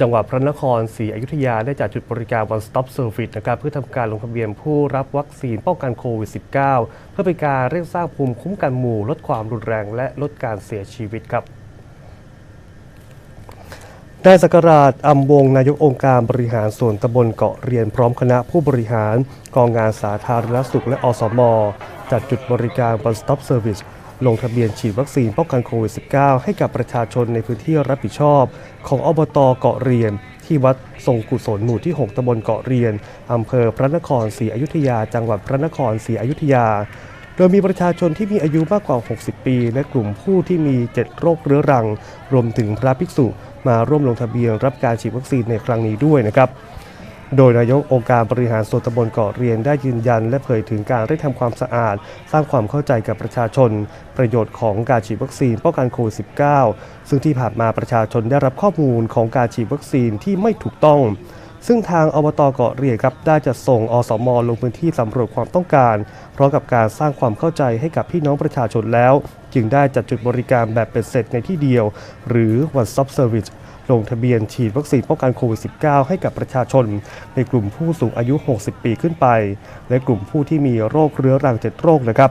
จังหวัดพระนครศรีอยุธยาได้จัดจุดบริการ One Stop Service นะครับเพื่อทำการลงทะเบียนผู้รับวัคซีนป้องกันโควิด -19 เพื่อเป็นการเร่งสร้างภูมิคุ้มกันหมู่ ลดความรุนแรงและลดการเสียชีวิตครับ นายสกราชอำวงนายกองค์การบริหารส่วนตำบลเกาะเรียนพร้อมคณะผู้บริหารกองงานสาธารณสุขและอสม จัดจุดบริการ One Stop Service ลงทะเบียนฉีดวัคซีนป้องกันโควิด -19 ให้กับประชาชนในพื้นที่รับผิดชอบ ของอบตเกาะเรียน ที่วัดทรงกุศลหมู่ที่ 6ตำบลเกาะเรียนอำเภอพระนครศรีอยุธยา จังหวัดพระนครศรีอยุธยา โดยมีประชาชนที่มีอายุมากกว่า 60 ปี และกลุ่มผู้ที่มี 7 โรคเรื้อรัง รวมถึงพระภิกษุ มาร่วมลงทะเบียนรับการฉีดวัคซีนในครั้งนี้ด้วยนะครับโดยนายกองค์การบริหารส่วนตำบลเกาะเรียนได้ยืนยัน และเผยถึงการได้ทำความสะอาด สร้างความเข้าใจกับประชาชน ประโยชน์ของการฉีดวัคซีนป้องกันโควิด -19 ซึ่งที่ผ่านมาประชาชนได้รับข้อมูลของการฉีดวัคซีนที่ไม่ถูกต้อง ซึ่งทางอบตเกาะเรียนครับได้จะส่งอสมลงพื้นที่สำรวจความต้องการพร้อมกับการสร้างความเข้าใจให้กับพี่น้องประชาชนแล้ว จึงได้จัดจุดบริการแบบเป็นเสร็จในที่เดียว หรือ One Stop Service ลงทะเบียนฉีดวัคซีนป้องกันโควิด -19 ให้กับประชาชน ในกลุ่มผู้สูงอายุ 60 ปีขึ้นไป และกลุ่มผู้ที่มีโรคเรื้อรัง 7 โรคนะครับ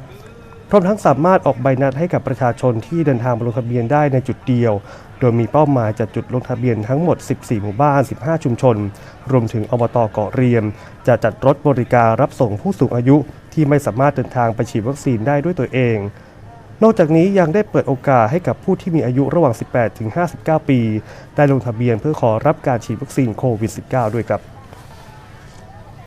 ร้อมทั้งสามารถออกใบนัดให้กับประชาชนที่เดินทางมาลงทะเบียนได้ในจุดเดียว โดยมีเป้าหมายจัดจุดลงทะเบียนทั้งหมด 14 หมู่บ้าน 15 ชุมชน รวมถึงอบตเกาะเรียม จะจัดรถบริการรับส่งผู้สูงอายุ ที่ไม่สามารถเดินทางไปฉีดวัคซีนได้ด้วยตัวเอง นอกจากนี้ยังได้เปิดโอกาสให้กับผู้ที่มีอายุระหว่าง 18 ถึง 59 ปี ได้ลงทะเบียนเพื่อขอรับการฉีดวัคซีนโควิด -19 ด้วยครับ